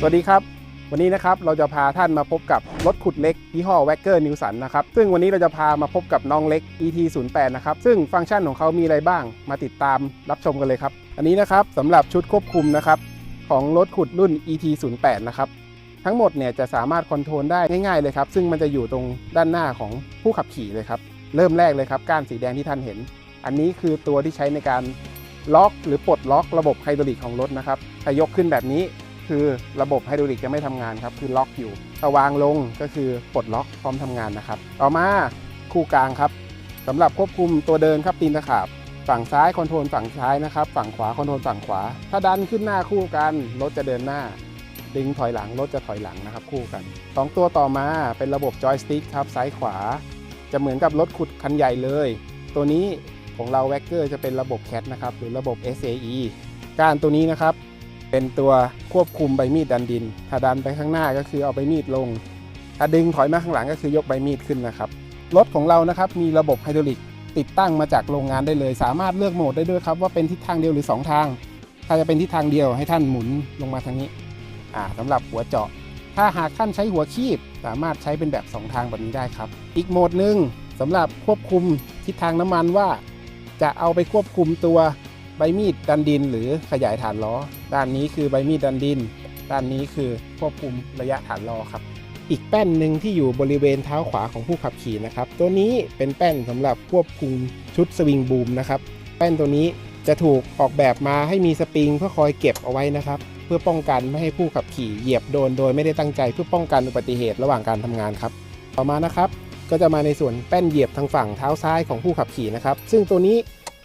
สวัสดีครับ วันนี้นะครับเราจะพาท่านมาพบกับรถขุดเล็กยี่ห้อแวกเกอร์นิวสันนะครับซึ่งวันนี้เราจะพามาพบกับน้องเล็ก ET 0 8 นะครับซึ่งฟังก์ชันของเขามีอะไรบ้าง มาติดตามรับชมกันเลยครับ อันนี้นะครับสำหรับชุดควบคุมนะครับของรถขุดรุ่น ET 0 8 นะครับทั้งหมดเนี่ยจะสามารถคอนโทรลได้ง่ายๆเลยครับซึ่งมันจะอยู่ตรงด้านหน้าของผู้ขับขี่เลยครับเริ่มแรกเลยครับก้านสีแดงที่ท่านเห็น อันนี้คือตัวที่ใช้ในการล็อกหรือปลดล็อกระบบไฮดรอลิกของรถนะครับถ้ายกขึ้นแบบนี้ คือระบบไฮดรอลิกจะไม่ทำงานครับคือล็อกอยู่ถ้าวางลงก็คือปลดล็อกพร้อมทำงานนะครับ ต่อมาคู่กลางครับสำหรับควบคุมตัวเดินครับตีนตะขาบ ฝั่งซ้ายคอนโทรลฝั่งซ้ายนะครับฝั่งขวาคอนโทรลฝั่งขวา ถ้าดันขึ้นหน้าคู่กันรถจะเดินหน้า ดึงถอยหลังรถจะถอยหลังนะครับคู่กันสองตัวต่อมาเป็นระบบจอยสติ๊กครับซ้ายขวา จะเหมือนกับรถขุดคันใหญ่เลย ตัวนี้ของเราแวกเกอร์จะเป็นระบบแคทนะครับหรือระบบ SAE การตัวนี้นะครับเป็นตัว ควบคุมใบมีดดันดิน ถ้าดันไปข้างหน้าก็คือเอาใบมีดลง ถ้าดึงถอยมาข้างหลังก็คือยกใบมีดขึ้นนะครับ รถของเรานะครับมีระบบไฮดรอลิกติดตั้งมาจากโรงงานได้เลย สามารถเลือกโหมดได้ด้วยครับว่าเป็นทิศทางเดียวหรือ 2 ทาง ถ้าจะเป็นทิศทางเดียวให้ท่านหมุนลงมาทางนี้อ่าสำหรับหัวเจาะ ถ้าหากท่านใช้หัวคีบ สามารถใช้เป็นแบบ 2 ทางแบบนี้ได้ครับ อีกโหมดหนึ่งสำหรับควบคุมทิศทางน้ำมันว่า จะเอาไปควบคุมตัว ใบมีดดันดินหรือขยายฐานล้อ ด้านนี้คือใบมีดดันดิน ด้านนี้คือควบคุมระยะฐานล้อครับ อีกแป้นหนึ่งที่อยู่บริเวณเท้าขวาของผู้ขับขี่นะครับ ตัวนี้เป็นแป้นสำหรับควบคุมชุดสวิงบูมนะครับ แป้นตัวนี้จะถูกออกแบบมาให้มีสปริงเพื่อคอยเก็บเอาไว้นะครับ เพื่อป้องกันไม่ให้ผู้ขับขี่เหยียบโดนโดยไม่ได้ตั้งใจเพื่อป้องกันอุบัติเหตุระหว่างการทำงานครับ ต่อมานะครับ ก็จะมาในส่วนแป้นเหยียบทางฝั่งเท้าซ้ายของผู้ขับขี่นะครับ ซึ่งตัวนี้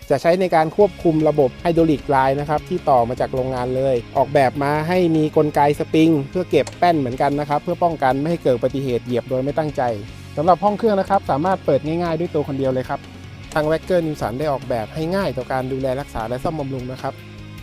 จะใช้ในการควบคุมระบบไฮดรอลิกไลน์นะครับที่ต่อมาจากโรงงานเลย ออกแบบมาให้มีกลไกสปริง เพื่อเก็บแป้นเหมือนกันนะครับ เพื่อป้องกันไม่ให้เกิดอุบัติเหตุเหยียบโดยไม่ตั้งใจสำหรับห้องเครื่องนะครับ สามารถเปิดง่ายๆด้วยตัวคนเดียวเลยครับทางแวกเกอร์นิวสันได้ออกแบบให้ง่ายต่อการดูแลรักษาและซ่อมบำรุงนะครับ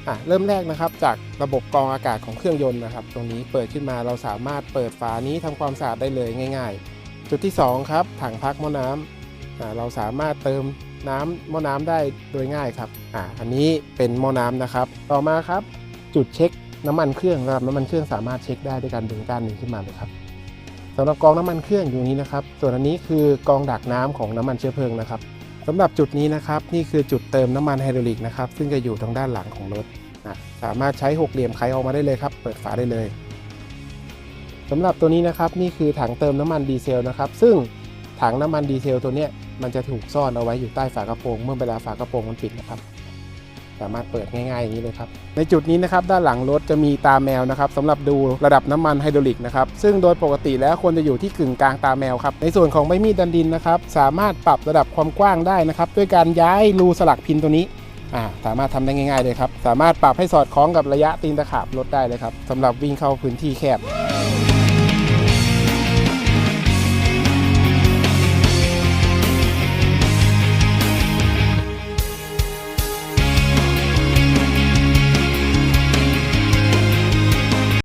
อะเริ่มแรกนะครับจากระบบกรองอากาศของเครื่องยนต์นะครับ ตรงนี้เปิดขึ้นมาเราสามารถเปิดฝานี้ทำความสะอาดได้เลยง่าย ๆ จุดที่สองครับ ถังพักหม้อน้ำอ่าเราสามารถเติม น้ำหม้อน้ำได้โดยง่ายครับอ่าอันนี้เป็นหม้อน้ำนะครับ ต่อมาครับ จุดเช็คน้ำมันเครื่องนะครับน้ำมันเครื่องสามารถเช็คได้ด้วยการดึงก้านนี้ขึ้นมาเลยครับสำหรับกองน้ำมันเครื่องอยู่นี้นะครับ ส่วนอันนี้คือกองดักน้ำของน้ำมันเชื้อเพลิงนะครับสำหรับจุดนี้นะครับนี่คือจุดเติมน้ำมันไฮดรอลิกนะครับซึ่งจะอยู่ทางด้านหลังของรถนะสามารถใช้หกเหลี่ยมไขออกมาได้เลยครับ เปิดฝาได้เลยสำหรับตัวนี้นะครับนี่คือถังเติมน้ำมันดีเซลนะครับซึ่งถังน้ำมันดีเซลตัวเนี้ย มันจะถูกซ่อนเอาไว้อยู่ใต้ฝากระโปรงเมื่อเวลาฝากระโปรงมันปิดนะครับ สามารถเปิดง่ายๆอย่างนี้เลยครับ ในจุดนี้นะครับด้านหลังรถจะมีตาแมวนะครับสำหรับดูระดับน้ำมันไฮดรอลิกนะครับซึ่งโดยปกติแล้วควรจะอยู่ที่กึ่งกลางตาแมวครับในส่วนของใบมีดดันดินนะครับสามารถปรับระดับความกว้างได้นะครับด้วยการย้ายรูสลักพินตัวนี้สามารถทำได้ง่าย ๆเลยครับ สามารถปรับให้สอดคล้องกับระยะตีนตะขาบรถได้เลยครับสำหรับวิ่งเข้าพื้นที่แคบ